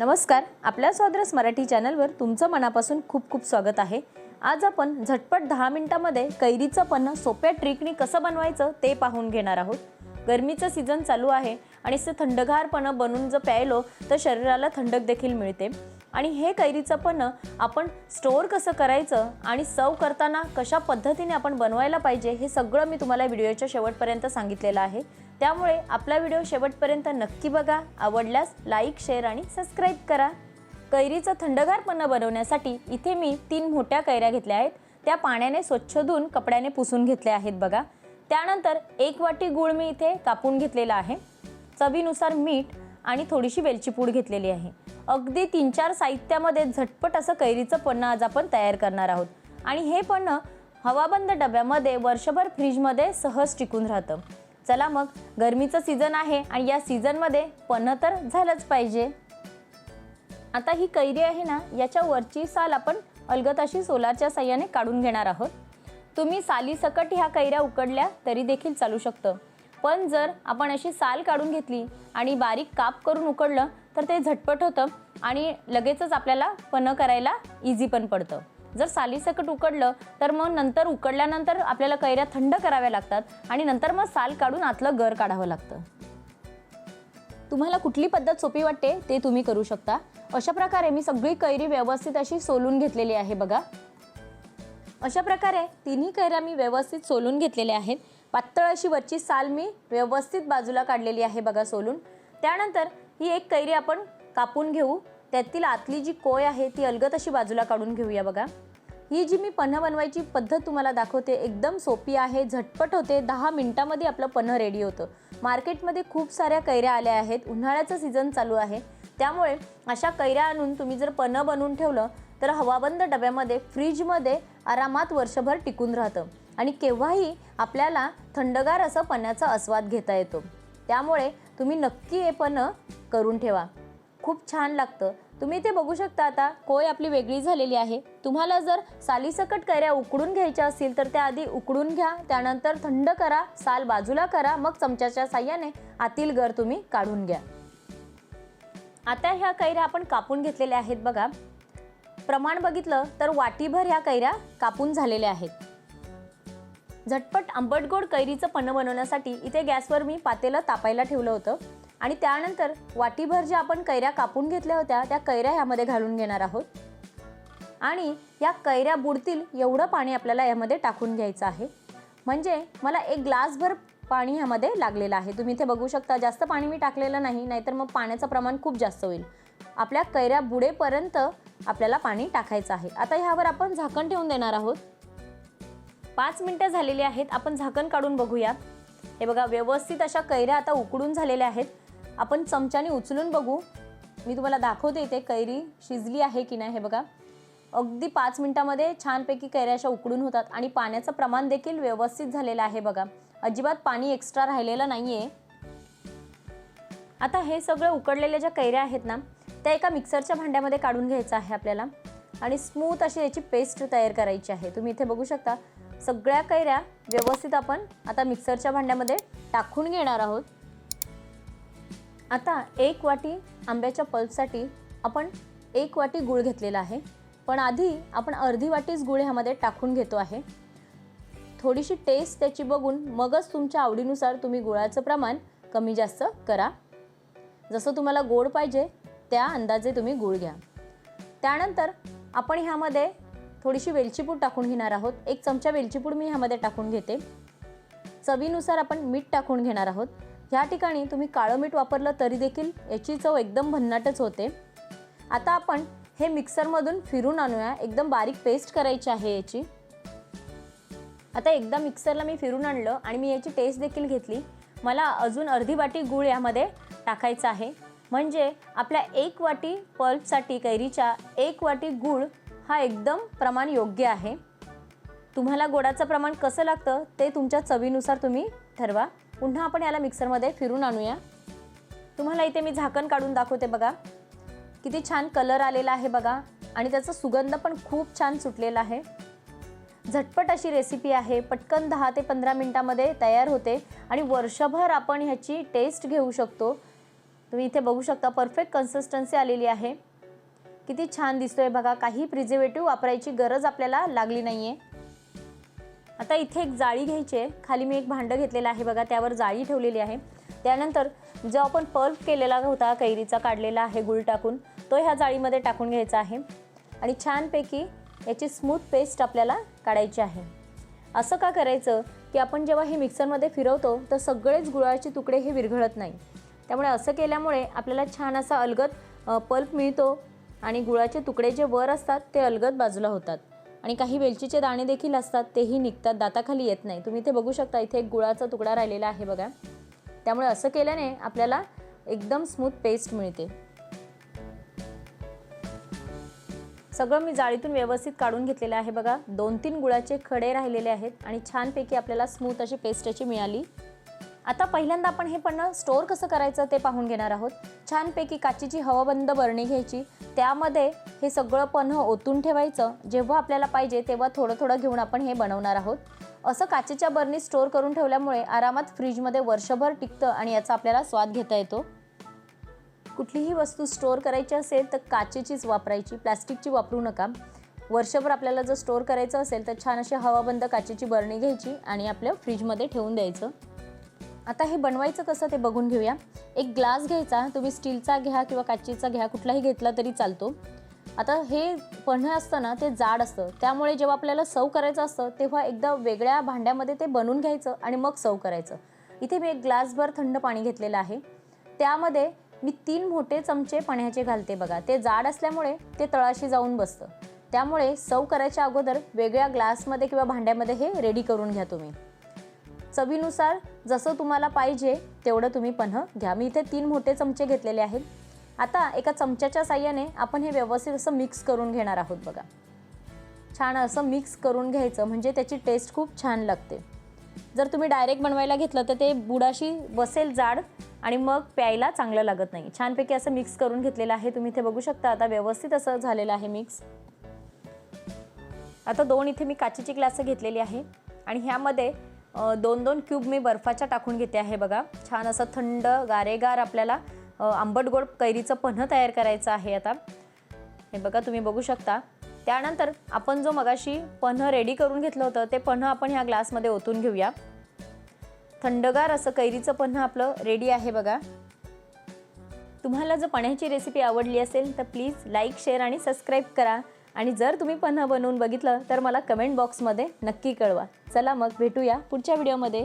नमस्कार आपल्या स्वाद्रस मराठी चॅनलवर तुमचं मनापासून खूप खूप स्वागत आहे. आज आपण झटपट दहा मिनिटामध्ये कैरीचं पन्न सोप्या ट्रिकनी कसं बनवायचं ते पाहून घेणार आहोत. गरमीचं सीझन चालू आहे आणि असं थंडगारपणं बनवून जर प्यायलो तर शरीराला थंडक देखील मिळते. आणि हे कैरीचं पन्न आपण स्टोअर कसं करायचं आणि सर्व करताना कशा पद्धतीने आपण बनवायला पाहिजे हे सगळं मी तुम्हाला व्हिडिओच्या शेवटपर्यंत सांगितलेलं आहे. त्यामुळे आपला व्हिडिओ शेवटपर्यंत नक्की बघा. आवडल्यास लाईक शेअर आणि सबस्क्राईब करा. कैरीचं थंडगारपणा बनवण्यासाठी इथे मी तीन मोठ्या कैऱ्या घेतल्या आहेत. त्या पाण्याने स्वच्छ धुवून कपड्याने पुसून घेतल्या आहेत बघा. त्यानंतर एक वाटी गूळ मी इथे कापून घेतलेला आहे. चवीनुसार मीठ आणि थोडीशी वेलची पूड घेतलेली आहे. अगदी तीन चार साहित्यामध्ये झटपट असं कैरीचं पन्नं आज आपण तयार करणार आहोत. आणि हे पन्नं हवाबंद डब्यामध्ये वर्षभर फ्रीजमध्ये सहज टिकून राहतं. चला मग. गरमीचं सीझन आहे आणि या सीझनमध्ये पन्ह तर झालंच पाहिजे. आता ही कैरी आहे ना याच्या वरची साल आपण अलगत अशी सोलारच्या साह्याने काढून घेणार आहोत. तुम्ही सालीसकट ह्या कैऱ्या उकडल्या तरी देखील चालू शकतं. पण जर आपण अशी साल काढून घेतली आणि बारीक काप करून उकडलं तर ते झटपट होतं आणि लगेचच आपल्याला पन्ह करायला इझी पण पडतं. जर सालीसकट उकडलं तर मग नंतर उकडल्यानंतर आपल्याला कैऱ्या थंड कराव्या लागतात आणि नंतर मग साल काढून आतलं गर काढावं लागतं. तुम्हाला कुठली पद्धत सोपी वाटते ते तुम्ही करू शकता. अशा प्रकारे मी सगळी कैरी व्यवस्थित अशी सोलून घेतलेली आहे बघा. अशा प्रकारे तिन्ही कैऱ्या मी व्यवस्थित सोलून घेतलेल्या आहेत. पातळ अशी वरची साल मी व्यवस्थित बाजूला काढलेली आहे बघा सोलून. त्यानंतर ही एक कैरी आपण कापून घेऊ. त्यातील आतली जी कोय आहे ती अलगत अशी बाजूला काढून घेऊया बघा. ही जी मी पन्ह बनवायची पद्धत तुम्हाला दाखवते एकदम सोपी आहे झटपट होते. दहा मिनटामध्ये आपलं पन्ह रेडी होतं. मार्केटमध्ये खूप साऱ्या कैऱ्या आल्या आहेत उन्हाळ्याचं सीझन चालू आहे. त्यामुळे अशा कैऱ्या आणून तुम्ही जर पन्ह बनवून ठेवलं तर हवाबंद डब्यामध्ये फ्रीजमध्ये आरामात वर्षभर टिकून राहतं. आणि केव्हाही आपल्याला थंडगार असं पन्ह्याचा आस्वाद घेता येतो. त्यामुळे तुम्ही नक्की हे पन्ह करून ठेवा. खूप छान लागतं. तुम्ही ते बघू शकता आता कोय आपली वेगळी झालेली आहे. तुम्हाला जर सालीसकट कैऱ्या उकडून घ्यायच्या असतील तर त्या आधी उकडून घ्या त्यानंतर थंड करा साल बाजूला करा मग चमच्याच्या साह्याने आतील गर तुम्ही काढून घ्या. आता ह्या कैऱ्या आपण कापून घेतलेल्या आहेत बघा. प्रमाण बघितलं तर वाटीभर ह्या कैऱ्या कापून झालेल्या आहेत. झटपट आंबटगोड कैरीचं पन्ह बनवण्यासाठी इथे गॅसवर मी पातेलं तापायला ठेवलं होतं. आणि त्यानंतर वाटीभर ज्या आपण कैऱ्या कापून घेतल्या होत्या त्या कैऱ्या ह्यामध्ये घालून घेणार आहोत. आणि या कैऱ्या बुडतील एवढं पाणी आपल्याला यामध्ये टाकून घ्यायचं आहे. म्हणजे मला एक ग्लासभर पाणी ह्यामध्ये लागलेलं आहे. तुम्ही इथे बघू शकता जास्त पाणी मी टाकलेलं नाही नाहीतर मग पाण्याचं प्रमाण खूप जास्त होईल. आपल्या कैऱ्या बुडेपर्यंत आपल्याला पाणी टाकायचं आहे. आता ह्यावर आपण झाकण ठेवून देणार आहोत. पाच मिनटं झालेली आहेत आपण झाकण काढून बघूया हे बघा व्यवस्थित अशा कैऱ्या आता उकडून झालेल्या आहेत. आपण चमच्याने उचलून बघू. मी तुम्हाला दाखवते इथे कैरी शिजली आहे की नाही हे बघा. अगदी पाच मिनटामध्ये छानपैकी कैऱ्या अशा उकडून होतात आणि पाण्याचं प्रमाण देखील व्यवस्थित झालेलं आहे बघा. अजिबात पाणी एक्स्ट्रा राहिलेलं नाही आहे आता हे सगळं उकडलेल्या ज्या कैऱ्या आहेत ना त्या एका मिक्सरच्या भांड्यामध्ये काढून घ्यायचं आहे आपल्याला. आणि स्मूथ अशी याची पेस्ट तयार करायची आहे. तुम्ही इथे बघू शकता सगळ्या कैऱ्या व्यवस्थित आपण आता मिक्सरच्या भांड्यामध्ये टाकून घेणार आहोत. आता एक वाटी आंब्याच्या पल्पसाठी आपण एक वाटी गूळ घेतलेला आहे. पण आधी आपण अर्धी वाटीच गूळ ह्यामध्ये टाकून घेतो आहे. थोडीशी टेस्ट त्याची बघून मगच तुमच्या आवडीनुसार तुम्ही गुळाचं प्रमाण कमी जास्त करा. जसं तुम्हाला गोड पाहिजे त्या अंदाजे तुम्ही गूळ घ्या. त्यानंतर आपण ह्यामध्ये थोडीशी वेलचीपूड टाकून घेणार आहोत. एक चमचा वेलचीपूड मी ह्यामध्ये टाकून घेते. चवीनुसार आपण मीठ टाकून घेणार आहोत. ह्या ठिकाणी तुम्ही काळं मीठ वापरलं तरी देखील याची चव एकदम भन्नाटच होते. आता आपण हे मिक्सरमधून फिरून आणूया. एकदम बारीक पेस्ट करायची आहे याची. आता एकदा मिक्सरला मी फिरून आणलं आणि मी याची टेस्ट देखील घेतली. मला अजून अर्धी वाटी गूळ यामध्ये टाकायचं आहे. म्हणजे आपल्या एक वाटी पल्पसाठी कैरीच्या एक वाटी गूळ हा एकदम प्रमाण योग्य आहे. तुम्हाला गोडाचं प्रमाण कसं लागतं ते तुमच्या चवीनुसार तुम्ही ठरवा. पुन्हा आपण याला मिक्सरमध्ये फिरून आणूया. तुम्हाला इथे मी झाकण काढून दाखवते बघा. किती छान कलर आलेला आहे बघा. आणि त्याचा सुगंध पण खूप छान सुटलेला आहे. झटपट अशी रेसिपी आहे. पटकन दहा ते पंधरा मिनटामध्ये तयार होते. आणि वर्षभर आपण ह्याची टेस्ट घेऊ शकतो. तुम्ही इथे बघू शकता परफेक्ट कन्सिस्टन्सी आलेली आहे. किती छान दिसतोय बघा. काही प्रिझर्वेटिव्ह वापरायची गरज आपल्याला लागली नाही आहे आता इथे एक जाळी घ्यायची आहे. खाली मी एक भांडं घेतलेलं आहे बघा त्यावर जाळी ठेवलेली आहे. त्यानंतर जो आपण पल्प केलेला होता कैरीचा काढलेला आहे गुळ टाकून तो ह्या जाळीमध्ये टाकून घ्यायचा आहे. आणि छानपैकी याची स्मूथ पेस्ट आपल्याला काढायची आहे. असं का करायचं की आपण जेव्हा हे मिक्सरमध्ये फिरवतो तर सगळेच गुळाचे तुकडे हे विरघळत नाही. त्यामुळे असं केल्यामुळे आपल्याला छान असा अलगद पल्प मिळतो आणि गुळाचे तुकडे जे वर असतात ते अलगद बाजूला होतात. आणि काही वेलचीचे दाणे देखील असतात तेही निघतात दाताखाली येत नाही. तुम्ही इथे बघू शकता इथे एक गुळाचा तुकडा राहिलेला आहे बघा. त्यामुळे असं केल्याने आपल्याला एकदम स्मूथ पेस्ट मिळते. सगळं मी जाळीतून व्यवस्थित काढून घेतलेलं आहे बघा. दोन तीन गुळाचे खडे राहिलेले आहेत आणि छानपैकी आपल्याला स्मूथ अशी पेस्ट याची मिळाली. आता पहिल्यांदा आपण हे पन्ह स्टोअर कसं करायचं ते पाहून घेणार आहोत. छानपैकी काचेची हवाबंद बरणी घ्यायची. त्यामध्ये हे सगळं पन्ह ओतून ठेवायचं. जेव्हा आपल्याला पाहिजे तेव्हा थोडं थोडं घेऊन आपण हे बनवणार आहोत. असं काचेच्या बरणीत स्टोअर करून ठेवल्यामुळे आरामात फ्रीजमध्ये वर्षभर टिकतं आणि याचा आपल्याला स्वाद घेता येतो. कुठलीही वस्तू स्टोअर करायची असेल तर काचेचीच वापरायची. प्लॅस्टिकची वापरू नका. वर्षभर आपल्याला जर स्टोअर करायचं असेल तर छान अशी हवाबंद काचेची बरणी घ्यायची आणि आपल्या फ्रीजमध्ये ठेवून द्यायचं. आता हे बनवायचं कसं ते बघून घेऊया. एक ग्लास घ्यायचा तुम्ही स्टीलचा घ्या किंवा काचेचा घ्या कुठलाही घेतला तरी चालतो. आता हे पन्हं असतं ना ते जाड असतं. त्यामुळे जेव्हा आपल्याला सव करायचं असतं तेव्हा एकदा वेगळ्या भांड्यामध्ये ते बनवून घ्यायचं आणि मग सव करायचं. इथे मी एक ग्लासभर थंड पाणी घेतलेलं आहे. त्यामध्ये मी तीन मोठे चमचे पाण्याचे घालते बघा. ते जाड असल्यामुळे ते तळाशी जाऊन बसतं. त्यामुळे सव करायच्या अगोदर वेगळ्या ग्लासमध्ये किंवा भांड्यामध्ये हे रेडी करून घ्या तुम्ही. चवीनुसार जसं तुम्हाला पाहिजे तेवढं तुम्ही पन्ह घ्या. मी इथे तीन मोठे चमचे घेतलेले आहेत. आता एका चमच्याच्या साह्याने आपण हे व्यवस्थित असं मिक्स करून घेणार आहोत बघा. छान असं मिक्स करून घ्यायचं म्हणजे त्याची टेस्ट खूप छान लागते. जर तुम्ही डायरेक्ट बनवायला घेतलं तर ते बुडाशी बसेल जाड आणि मग प्यायला चांगलं लागत नाही. छानपैकी असं मिक्स करून घेतलेलं आहे. तुम्ही इथे बघू शकता आता व्यवस्थित असं झालेलं आहे मिक्स आता दोन इथे मी काचेची ग्लास घेतलेली आहे आणि ह्यामध्ये दोन दोन क्यूब मी बर्फाच्या टाकून घेते आहे बघा. छान असं थंड गारेगार आपल्याला आंबट गोड कैरीचं पन्ह तयार करायचं आहे आता. हे बघा तुम्ही बघू शकता. त्यानंतर आपण जो मगाशी पन्ह रेडी करून घेतलं होतं ते पन्ह आपण ह्या ग्लासमध्ये ओतून घेऊया. थंडगार असं कैरीचं पन्ह आपलं रेडी आहे बघा. तुम्हाला जर पण्याची रेसिपी आवडली असेल तर प्लीज लाईक शेअर आणि सबस्क्राईब करा. आणि जर तुम्ही पन्ह बनवून बघितलं तर मला कमेंट बॉक्समध्ये नक्की कळवा. चला मग भेटूया पुढच्या व्हिडिओमध्ये